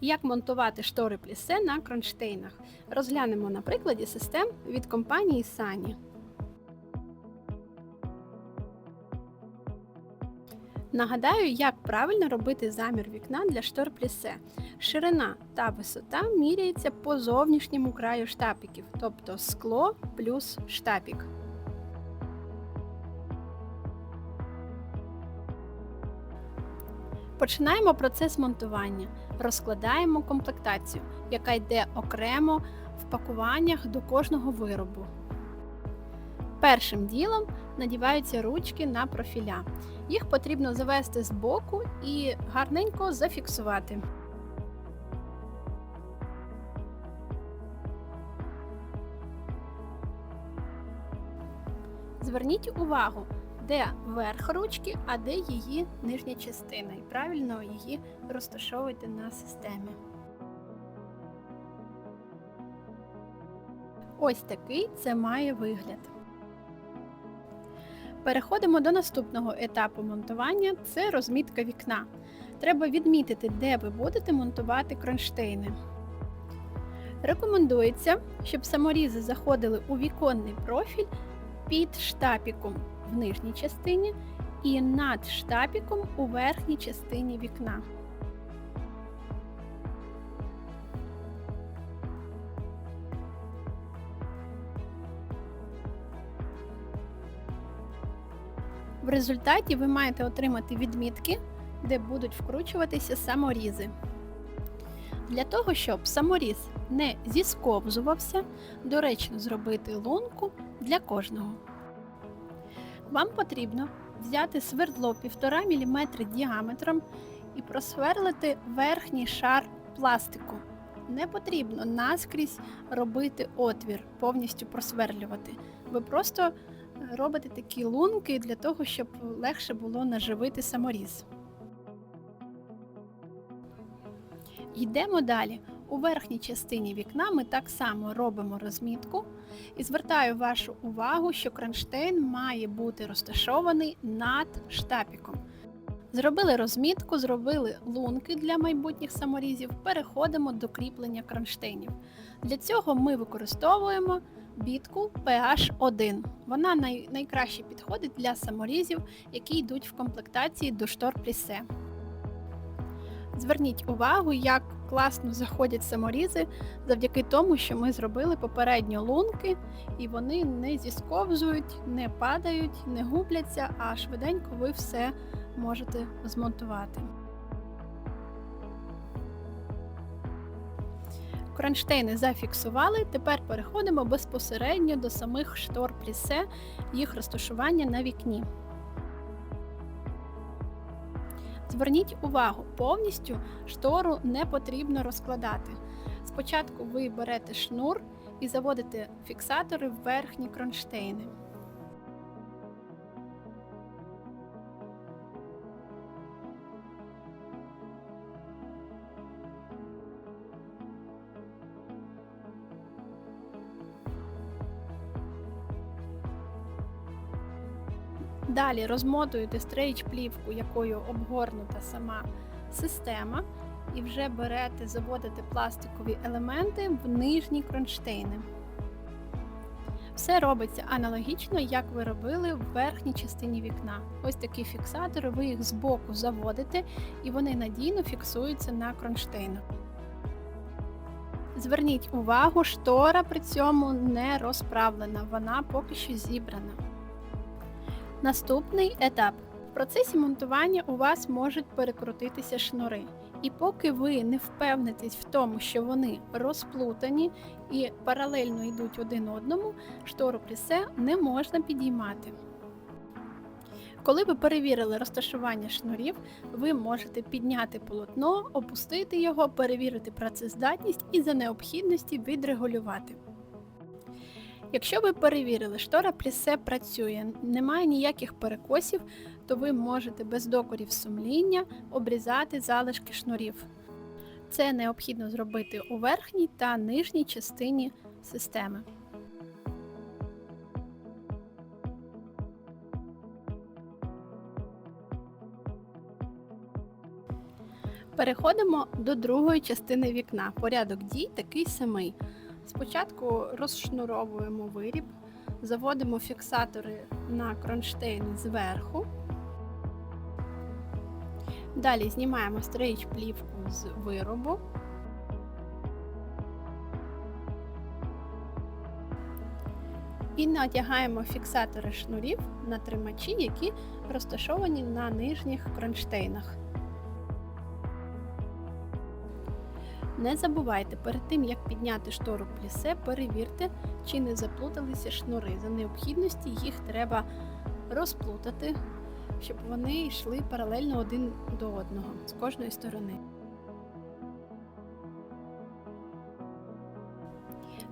Як монтувати штори плісе на кронштейнах? Розглянемо на прикладі систем від компанії Sany. Нагадаю, як правильно робити замір вікна для штор плісе. Ширина та висота міряється по зовнішньому краю штапіків, тобто скло плюс штапік. Починаємо процес монтування. Розкладаємо комплектацію, яка йде окремо в пакуваннях до кожного виробу. Першим ділом надіваються ручки на профіля. Їх потрібно завести з боку і гарненько зафіксувати. Зверніть увагу, де верх ручки, а де її нижня частина. І правильно її розташовуйте на системі. Ось такий це має вигляд. Переходимо до наступного етапу монтування це розмітка вікна. Треба відмітити, де ви будете монтувати кронштейни. Рекомендується, щоб саморізи заходили у віконний профіль під штапіком в нижній частині і над штапіком у верхній частині вікна. В результаті ви маєте отримати відмітки, де будуть вкручуватися саморізи. Для того, щоб саморіз не зісковзувався, доречно зробити лунку для кожного. Вам потрібно взяти свердло 1,5 мм діаметром і просверлити верхній шар пластику. Не потрібно наскрізь робити отвір, повністю просверлювати. Ви просто робите такі лунки для того, щоб легше було наживити саморіз. Йдемо далі. У верхній частині вікна ми так само робимо розмітку і звертаю вашу увагу, що кронштейн має бути розташований над штапіком. Зробили розмітку, зробили лунки для майбутніх саморізів, переходимо до кріплення кронштейнів. Для цього ми використовуємо бітку PH1. Вона най найкраще підходить для саморізів, які йдуть в комплектації до штор плісе. Зверніть увагу, як класно заходять саморізи завдяки тому, що ми зробили попередньо лунки, і вони не зісковзують, не падають, не губляться, а швиденько ви все можете змонтувати. Кронштейни зафіксували, тепер переходимо безпосередньо до самих штор плісе, їх розташування на вікні. Зверніть увагу, повністю штору не потрібно розкладати. Спочатку ви берете шнур і заводите фіксатори в верхні кронштейни. Далі розмотуєте стрейч плівку, якою обгорнута сама система, і вже берете, заводите пластикові елементи в нижні кронштейни. Все робиться аналогічно, як ви робили в верхній частині вікна. Ось такі фіксатори, ви їх збоку заводите і вони надійно фіксуються на кронштейнах. Зверніть увагу, штора при цьому не розправлена, вона поки що зібрана. Наступний етап. В процесі монтування у вас можуть перекрутитися шнури. І поки ви не впевнитесь в тому, що вони розплутані і паралельно йдуть один одному, штору плісе не можна підіймати. Коли ви перевірили розташування шнурів, ви можете підняти полотно, опустити його, перевірити працездатність і за необхідності відрегулювати. Якщо ви перевірили, штора плісе працює, немає ніяких перекосів, то ви можете без докорів сумління обрізати залишки шнурів. Це необхідно зробити у верхній та нижній частині системи. Переходимо до другої частини вікна. Порядок дій такий самий. Спочатку розшнуровуємо виріб, заводимо фіксатори на кронштейн зверху. Далі знімаємо стрейч плівку з виробу. І натягаємо фіксатори шнурів на тримачі, які розташовані на нижніх кронштейнах. Не забувайте, перед тим як підняти штору плісе, перевірте, чи не заплуталися шнури. За необхідності їх треба розплутати, щоб вони йшли паралельно один до одного з кожної сторони.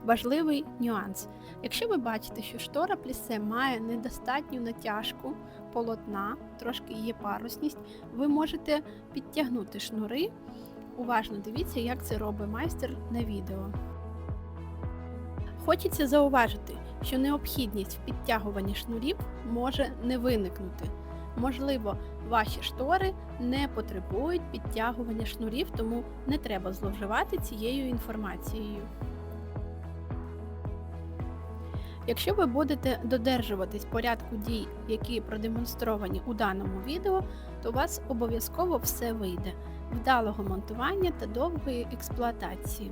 Важливий нюанс. Якщо ви бачите, що штора плісе має недостатню натяжку полотна, трошки є парусність, ви можете підтягнути шнури. Уважно дивіться, як це робить майстер на відео. Хочеться зауважити, що необхідність в підтягуванні шнурів може не виникнути. Можливо, ваші штори не потребують підтягування шнурів, тому не треба зловживати цією інформацією. Якщо ви будете додержуватись порядку дій, які продемонстровані у даному відео, то у вас обов'язково все вийде вдалого монтування та довгої експлуатації.